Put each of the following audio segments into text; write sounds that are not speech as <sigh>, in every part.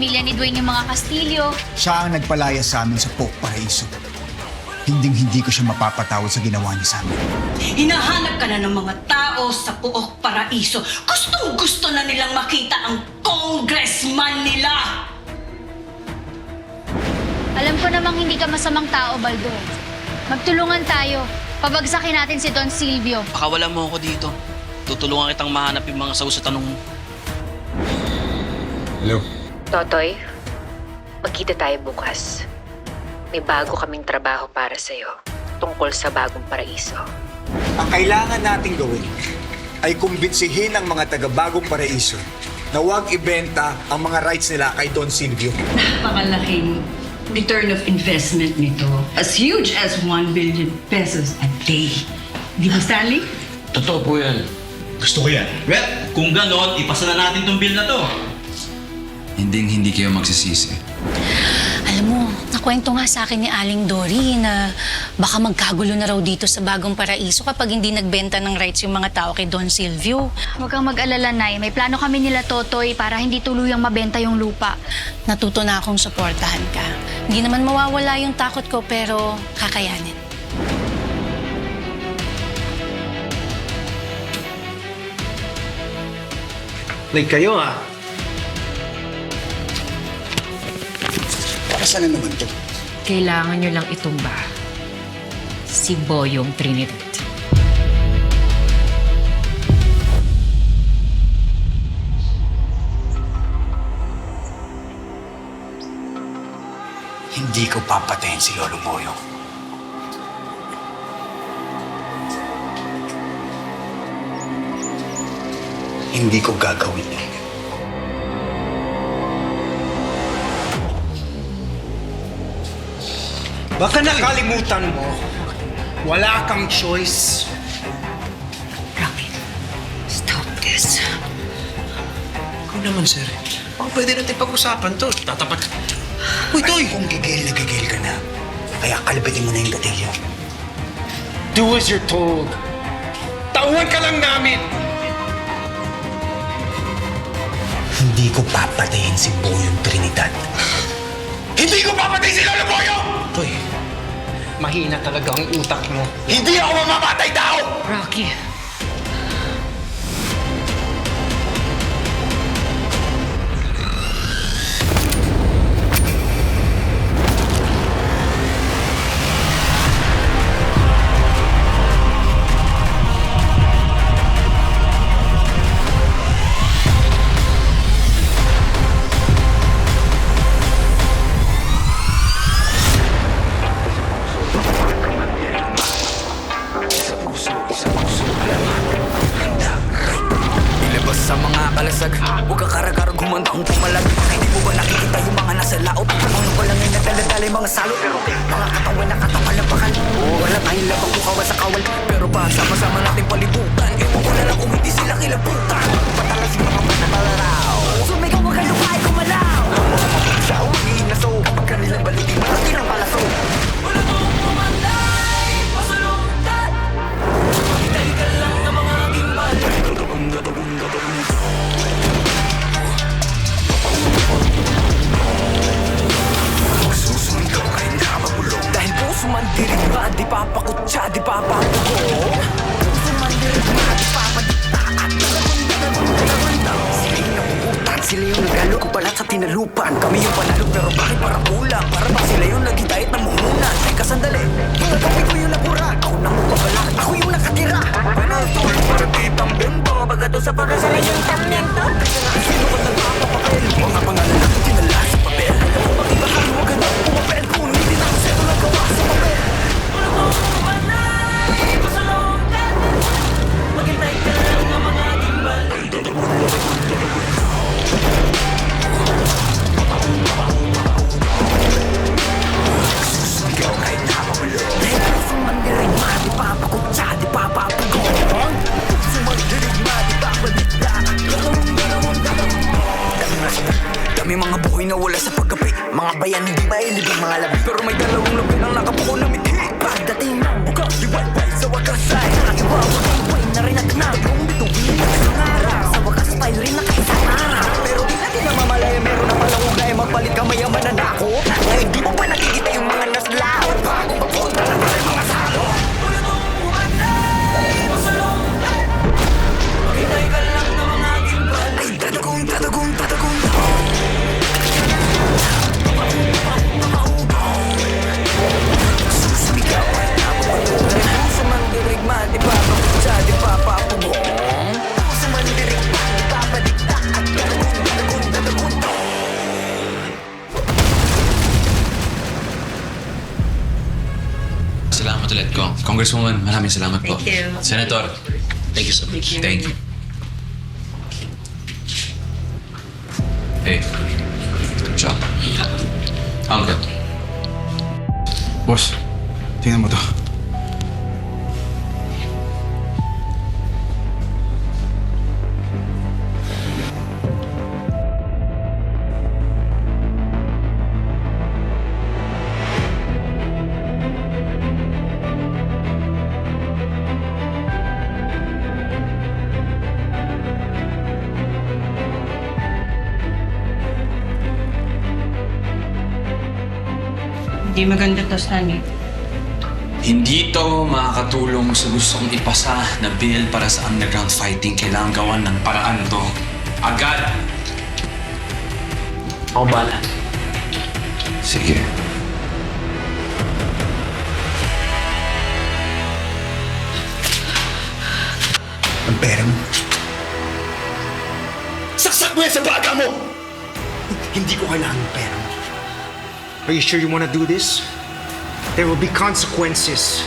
pamilya ni Dwayne yung mga Castillo. Siya ang nagpalaya sa amin sa Pope Paraiso. Hinding hindi ko siya mapapatawad sa ginawa niya sa amin. Hinahanap ka na ng mga tao sa Puok Paraiso. Gustong gusto na nilang makita ang congressman nila. Alam ko namang hindi ka masamang tao, Baldo. Magtulungan tayo. Pabagsakin natin si Don Silvio. Pakawala mo ako dito. Tutulungan kitang mahanap yung mga saus sa tanong mo. Hello? Totoy, magkita tayo bukas. May bago kaming trabaho para sa'yo tungkol sa bagong paraiso. Ang kailangan nating gawin ay kumbinsihin ang mga taga-bagong paraiso na huwag ibenta ang mga rights nila kay Don Silvio. Napakalaking return of investment nito. As huge as 1 billion pesos a day. Di ba, Stanley? Totoo po yan. Gusto ko yan. Well, kung ganon, ipasa na natin tong bill na to. Hinding hindi kayo magsisisi. Alam mo, nakwento nga sa akin ni Aling Dory na baka magkagulo na raw dito sa bagong paraiso kapag hindi nagbenta ng rights yung mga tao kay Don Silvio. Huwag kang mag-alala, Nay. May plano kami nila, Totoy, para hindi tuluyang mabenta yung lupa. Natuto na akong suportahan ka. Hindi naman mawawala yung takot ko pero kakayanin. Like kayo ah. Na naman to? Kailangan nyo lang itumba si Boyong Trinidad. Hindi ko papatayin si Lolo Boyo. Hindi ko gagawin yun. Baka nakalimutan mo, wala kang choice. Rocky, stop this. Ikaw naman, sir. Baka pwede natin pag-usapan to. Tatapat. Uy, Toy! Kung gigil na gigil ka na, kaya kalabitin mo na yung gatilyo. Do as you're told. Tauhan ka lang namin! Hindi ko papatayin si Boyong Trinidad. Hindi ko papatayin si Lolo Boyo! Mahina talaga ang utak mo. Hindi ako mamamatay tao! Rocky, maraming salamat po. Thank you. Senator, Thank you so much. thank you. Hey. Ciao. Uncle. Boss, tingnan mo to. Hindi maganda to, Sunny. Hindi to makakatulong sa gusto kong ipasa na bill para sa underground fighting. Kailangan gawan ng paraan to. Agad! Ako bala. Sige. Ang pera mo. Saksak mo yan sa baga mo! Hindi ko kailangan ng pera. Are you sure you wanna do this? There will be consequences.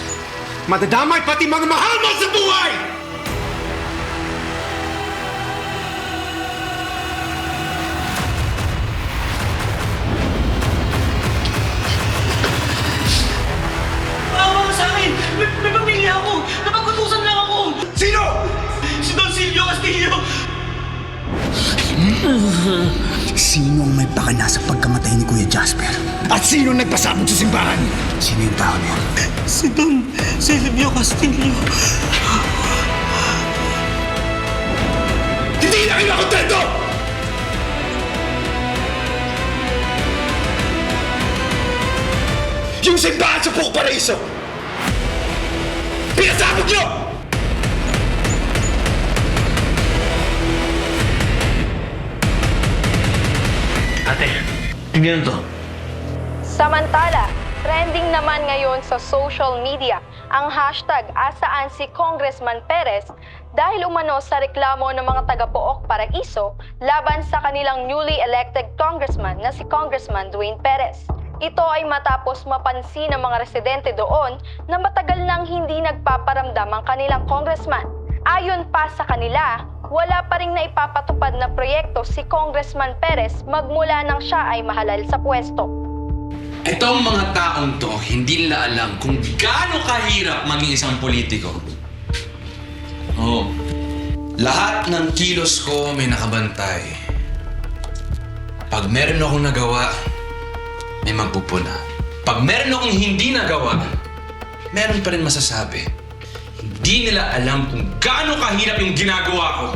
Madadamay pati mga mahal mo sa buhay! Tama ka sa akin! May, may pamilya ako! Napag-utusan lang ako! Sino? Si Don Silvio Castillo! <laughs> Sino ang may pakana sa Jasper? At sino nagpasabog sa simbahan? Sino yung tao na yan? Si Don Silvio Castillo! Hindi na kayo kontento! Yung simbahan sa Puk Paraiso! Pinasabog nyo! Ate, tingnan to. Samantala, trending naman ngayon sa social media ang hashtag asaan si Congressman Perez dahil umano sa reklamo ng mga taga-Pook Paraiso laban sa kanilang newly elected congressman na si Congressman Dwayne Perez. Ito ay matapos mapansin ng mga residente doon na matagal nang hindi nagpaparamdam ang kanilang congressman. Ayon pa sa kanila, wala pa rin naipapatupad na proyekto si Congressman Perez magmula nang siya ay mahalal sa pwesto. Itong mga taong to, hindi nila alam kung gaano kahirap maging isang politiko. Oo. Lahat ng kilos ko may nakabantay. Pag meron akong nagawa, may magpupuna. Pag meron akong hindi nagawa, meron pa rin masasabi. Hindi nila alam kung gaano kahirap yung ginagawa ko.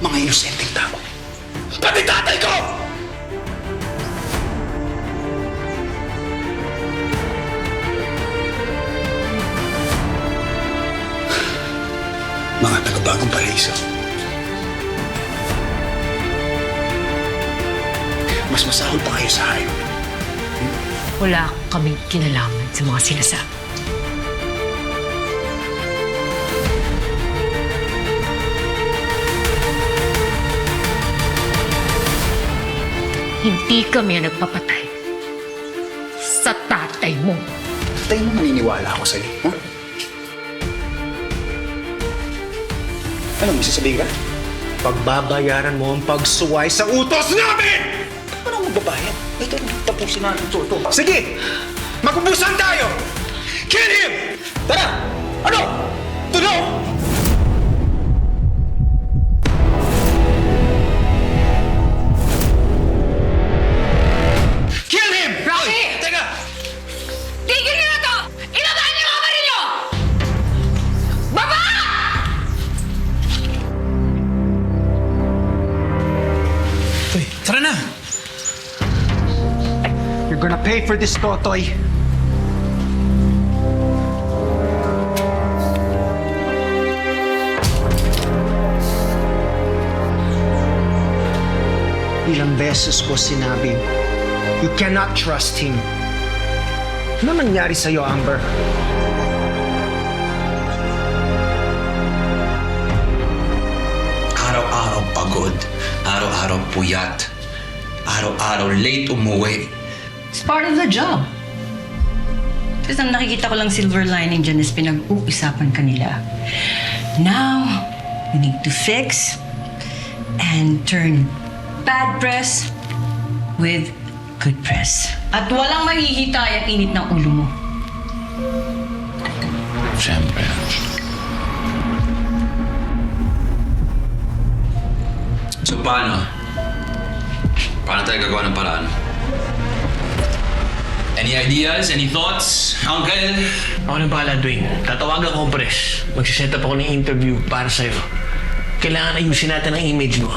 Mga inosenteng tao. Pati tatay ko! Mga taga-bagong paraiso. Mas masahol pa kayo sa hayop. Wala kaming kinalaman sa mga sinasabi. Hindi kami ang nagpapatay sa tatay mo. Tayo mo maniniwala ako sa'yo. Huh? Ano, may sasabihin ka? Pagbabayaran mo ang pagsuway sa utos namin! Ano magbabayad? Ito, tapusin natin ito. ito. Sige! Magubusan tayo! Kill him! Tara! Ano? Tulo! Pay for this, Totoy. Ilang beses ko sinabi, you cannot trust him. Ano nangyari sa'yo, Amber? Araw-araw pagod. Araw-araw puyat. Araw-araw late umuwi. It's part of the job. Tapos ang nakikita ko lang silver lining dyan is pinag-uusapan kanila. Now, we need to fix and turn bad press with good press. At walang mahihita yung init ng ulo mo. Siyempre. So paano? Paano tayo gagawa ng paraan? Any ideas? Any thoughts, Uncle? Ako nang bahala, Dwayne. Tatawagan ko ang press. Magsiset up ako ng interview para sa'yo. Kailangan ayusin natin ang image mo.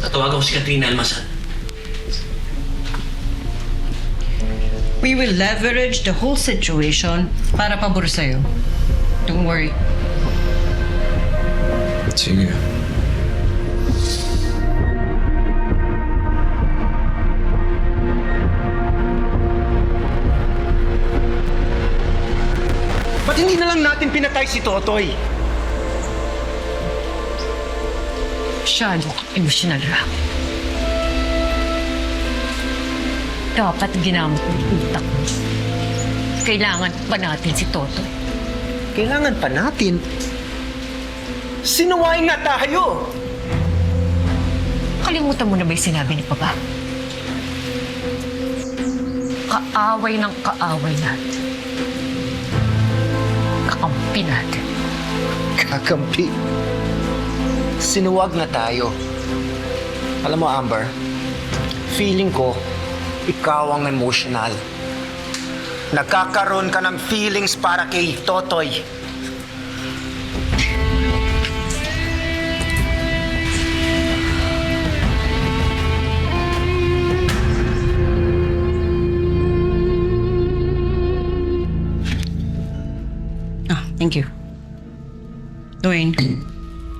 Tatawagan ko si Katrina Almasan. We will leverage the whole situation para pabor sa'yo. Don't worry. Sige. Pinatay si Totoy? Masyado emotional lang. Dapat ginamit ng utak mo. Kailangan pa natin si Toto. Kailangan pa natin. Sinuway nga tayo! Kalimutan mo na ba yung sinabi ni Papa? Kaaway ng kaaway natin. Kakampi natin. Kakampi. Sinuwag na tayo. Alam mo, Amber, feeling ko, ikaw ang emotional. Nagkakaroon ka ng feelings para kay Totoy. Thank you. Dwayne,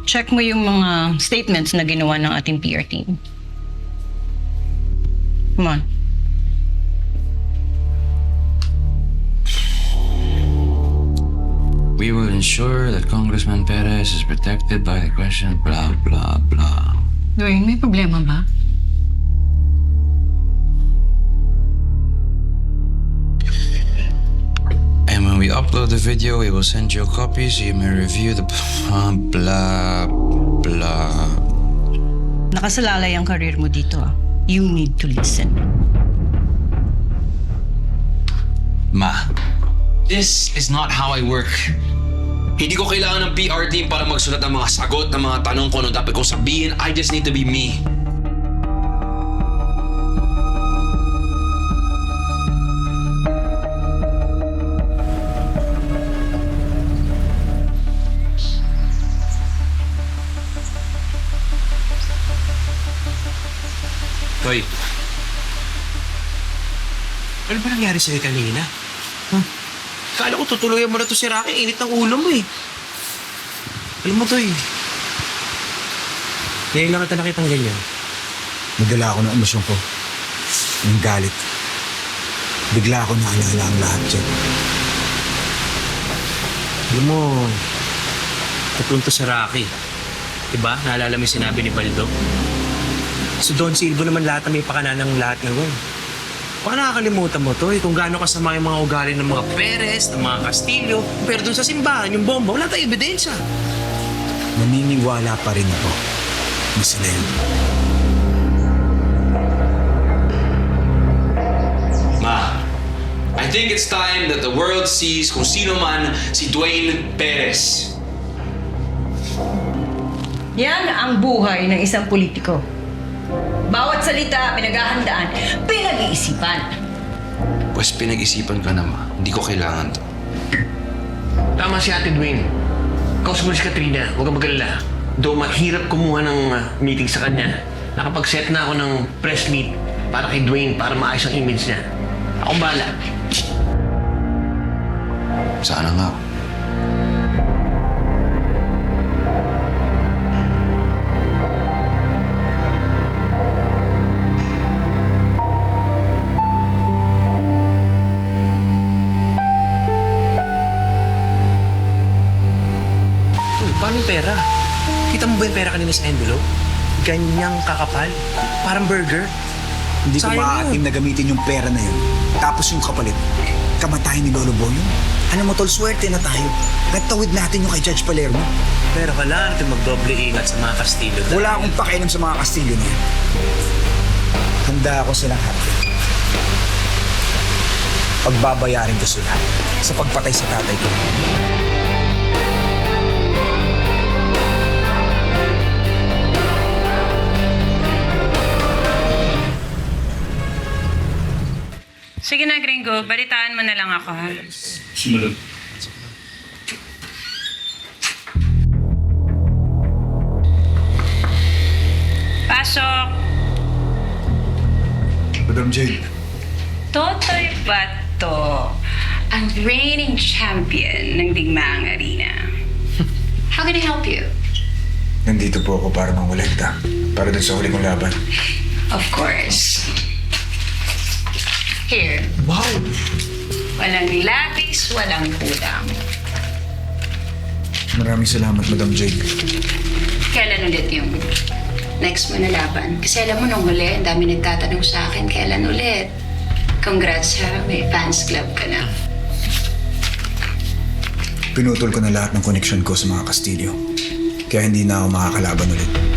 check mo yung mga statements na ginawa ng ating PR team. Come on. We will ensure that Congressman Perez is protected by the question, blah, blah, blah. Dwayne, may problema ba? Upload the video, we will send you so you may review the blah, <laughs> blah, blah. Nakasalalay ang career mo dito ah. You need to listen. Ma, this is not how I work. Hindi ko kailangan ng PR team para magsulat ng mga sagot ng mga tanong ko ano dapat kong sabihin. I just need to be me. Toy. Ano ba nangyari sa'yo kanina? Huh? Kala ko tutuluyan mo na to si Rocky. Init ng ulo mo eh. Alam mo, Toy. Ngayon lang kita nakitang ganyan. Nadala ako ng emosyon ko. Yung galit. Bigla ako naalala ang lahat dyan. Alam mo, tatlong to si Rocky. Diba? Naalala mo yung sinabi ni Baldo? Si Don Silva naman lahat na may pakanan ng lahat ngayon. Baka nakakalimutan mo to eh, kung gaano kasama yung mga ugali ng mga Perez, ng mga Castillo. Pero dun sa simbahan, yung bomba, wala tayong ebidensya. Naniniwala pa rin ako na sila yun. Ma, I think it's time that the world sees kung sino man si Dwayne Perez. Yan ang buhay ng isang politiko. Bawat salita, pinaghahandaan, pinag-iisipan. Pues pinag-isipan ka na, ma. Hindi ko kailangan to. Tama si Ate Dwayne. Kausap mo si Katrina, huwag kang mag-alala. Though mahirap kumuha ng uh, meeting sa kanya, nakapag-set na ako ng press meet para kay Dwayne para maayos ang image niya. Akong bahala. Sana nga. Pera? Kita mo ba yung pera kanina sa envelope? Ganyang kakapal. Parang burger. Hindi ko Sayang maaating na gamitin yung pera na yun. Tapos yung kapalit, kamatayan ni Lolo Boyong. Ano mo tol, swerte na tayo. Nagtawid natin yung kay Judge Palermo. Pero kailangan natin magdoble ingat sa mga Kastilyo. Wala akong pakialam sa mga Kastilyo na yan. Handa ako silang hati. Pagbabayarin ko sila sa pagpatay sa tatay ko. Sige na, Gringo. Balitaan mo na lang ako, ha? Pasok! Madam Jane, Totoy Bato, ang reigning champion ng Digmaang Arena. <laughs> How can I help you? nandito po ako para mangulekta. Para dun sa huli kong laban. Of course. Here. Wow! Walang lapis, walang kulang. Maraming salamat, Madam Jane. Kailan ulit yung next mo na laban? Kasi alam mo nung huli, ang dami nagtatanong sa akin, kailan ulit? Congrats ha, may fans club ka na. Pinutol ko na lahat ng connection ko sa mga Kastilyo. Kaya hindi na ako makakalaban ulit.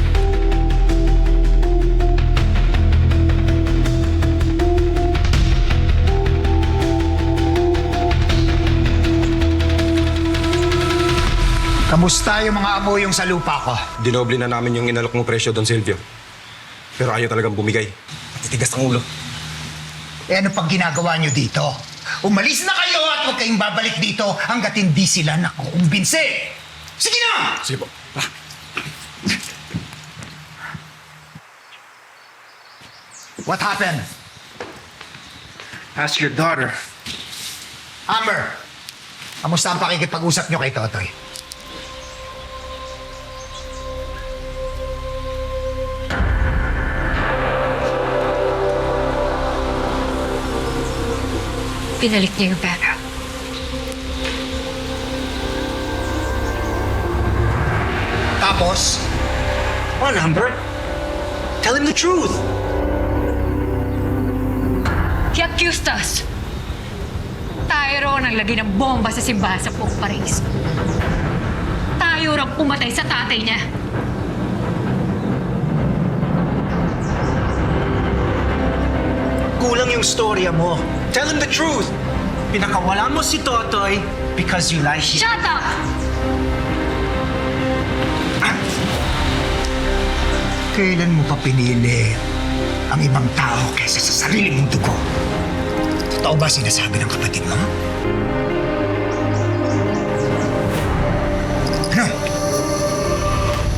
Kamusta yung mga amo yung sa lupa ko? Dinoble na namin yung inalok mong presyo, Don Silvio. Pero ayaw talagang bumigay. Titigas ng ulo. Eh ano pang ginagawa nyo dito? Umalis na kayo at huwag kayong babalik dito hanggat hindi sila nakukumbinsi! Sige na! Sige po. What happened? Ask your daughter. Amber, kamusta ang pakikipag-usap nyo kay Totoy? Pinalik niya yung pera. Tapos, Come on, Amber. Tell him the truth. He accused us. Tayo raw naglagay ng bomba sa simbahan sa Pong Paris. Tayo raw pumatay sa tatay niya. kulang yung storya mo. Tell him the truth! Pinakawalan mo si Totoy because you like him. Shut up! Kailan mo pa pinili ang ibang tao kaysa sa sarili mong dugo? Totoo ba sinasabi ng kapatid mo? Ano?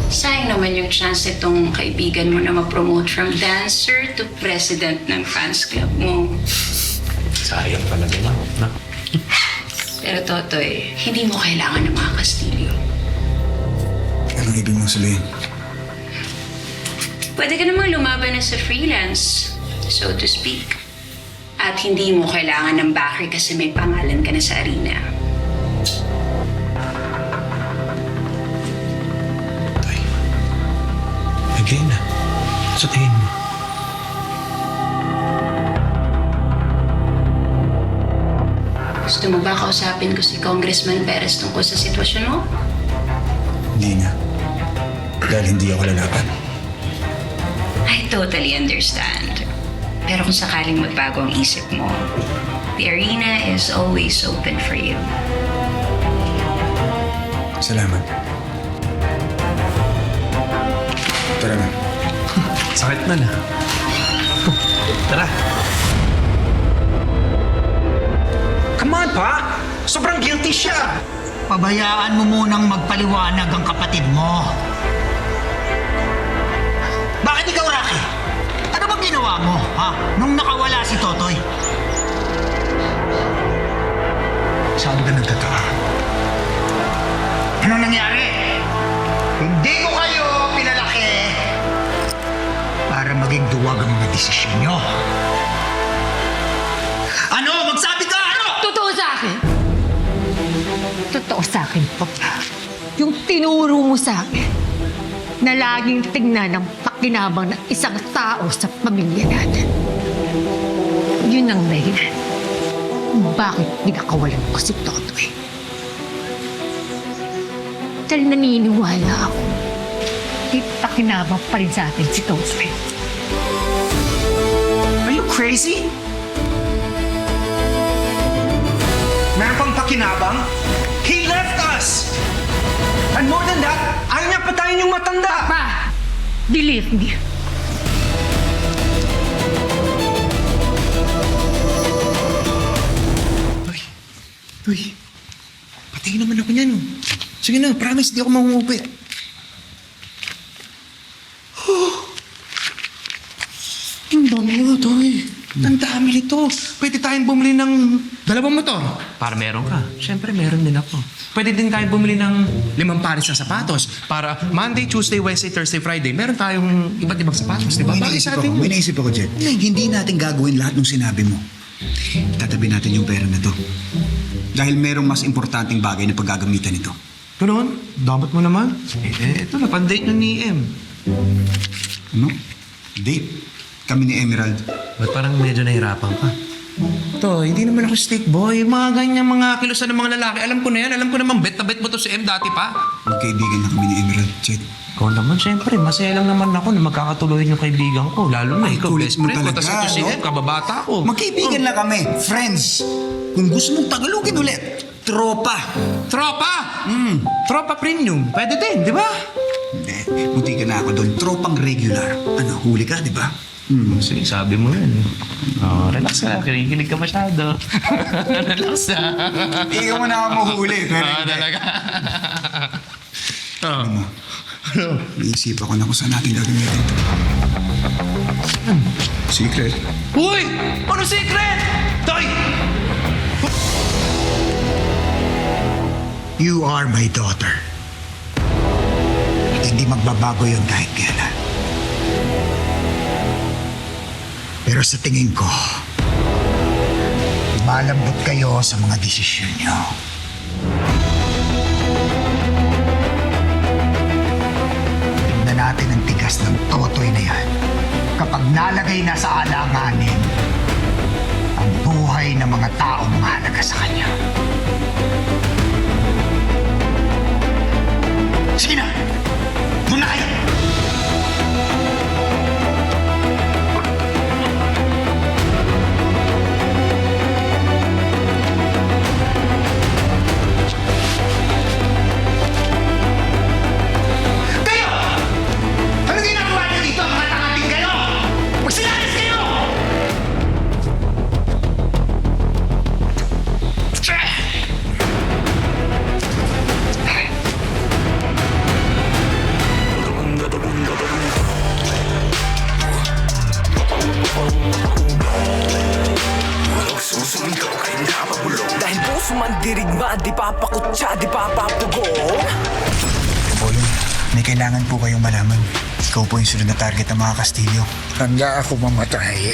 Sayang naman yung chance itong kaibigan mo na ma-promote from dancer to president ng fans club mo. Sayang talaga na. na. Pero Totoy, hindi mo kailangan ng mga Kastilyo. Anong ibig mong sabihin? Pwede ka namang lumaban na sa freelance, so to speak. At hindi mo kailangan ng backer kasi may pangalan ka na sa arena. Again na. Sa tingin mo. Gusto mo ba kausapin ko si Congressman Perez tungkol sa sitwasyon mo? Hindi na. Dahil hindi ako lalaban. I totally understand. Pero kung sakaling magbago ang isip mo, the arena is always open for you. Salamat. Tara na. <laughs> Sakit na na. Tara. Pa! Sobrang guilty siya! Pabayaan mo munang magpaliwanag ang kapatid mo. Bakit ikaw, Rocky? Ano bang ginawa mo, ha? Nung nakawala si Totoy? Saan ka nagtataka? Anong nangyari? Hindi ko kayo pinalaki para maging duwag ang mga desisyon nyo. Totoo sa akin, Papa. Yung tinuro mo sa akin na laging tignan ng pakinabang ng isang tao sa pamilya natin. Yun ang dahilan. Bakit pinakawalan ko si Totoy? Dahil naniniwala ako. May pakinabang pa rin sa atin si Totoy. Are you crazy? Meron pang pakinabang? Patayin yung matanda! Pa! Believe me. Uy, pati naman ako niyan. Sige na, promise, di ako mangungupi. Ang dami nito eh. Nito. Pwede tayong bumili ng dalawang motor. Para meron ka. Siyempre, meron din ako. Pwede din tayong bumili ng limang pares na sapatos. Para Monday, Tuesday, Wednesday, Thursday, Friday, meron tayong iba't ibang sapatos, di ba? Bakit sa ako, atin may yun? naisip ako, Jet. Hindi natin gagawin lahat ng sinabi mo. Tatabi natin yung pera na to. Dahil merong mas importanteng bagay na paggagamitan nito. Ganun? Dapat mo naman. Eh, ito na, pandate nun ni M. Ano? Date. Kami ni Emerald. Ba't parang medyo nahirapan ka? To, hindi naman ako steak boy. Yung mga ganyan mga kilusan ng mga lalaki. Alam ko na yan. Alam ko naman, bet na bet mo to si M dati pa. Magkaibigan na kami ni Emerald, Jet. Ikaw naman, syempre, masaya lang naman ako na magkakatuloy yung kaibigan ko. Lalo na ikaw, kulit best mo friend ko. talaga, Tapos ito si no? M, kababata ko. Magkaibigan lang kami. Friends. Kung gusto mong tagalogin ulit, tropa. Tropa! Mm. Tropa premium. Pwede din, di ba? Hindi. Munti ka na ako doon. Tropang regular. Ano, huli ka, di ba? Hmm. Sige, sabi mo yan. Oh, relax ka. Kinikilig ka masyado. <laughs> relax na. Ikaw mo na ako mahuli. <laughs> Ah, hindi. talaga. Ano mo? Ano? Iisip ako na kung saan natin gagamitin. Secret. Uy! Ano secret? Toy! You are my daughter. At hindi magbabago yun kahit kailan. Pero sa tingin ko, malambot kayo sa mga desisyon niyo. Tingnan natin ang tigas ng totoy na yan. Kapag nalagay na sa alanganin ang buhay ng mga taong mahalaga sa kanya. Sige na! Doon na! Kayo! Sunod na target ng mga Kastilyo. Handa ako mamatay.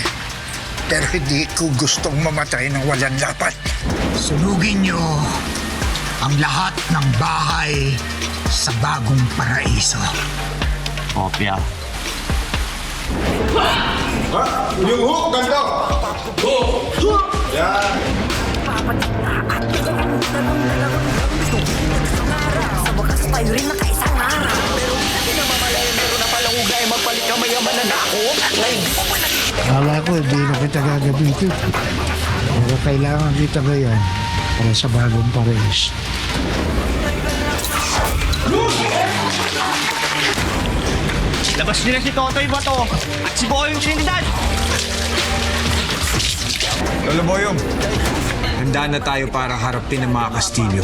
Pero hindi ko gustong mamatay ng walang dapat. Sunugin niyo ang lahat ng bahay sa bagong paraiso. Kopya. Yung hook, ganda! Yan! Sa wakas tayo rin nakaisang araw Pero hindi na mamalayan Pero napalangugay Magpalit ka mayaman na ako Ngayon di mo pa nakikita Kala ko hindi na kita gagamitin. Pero kailangan kita ngayon para sa bagong pares. Labas nila si Totoy Bato at si Boyong Trinidad. Lolo Boyong, handa na tayo para harapin ang mga Kastilyo.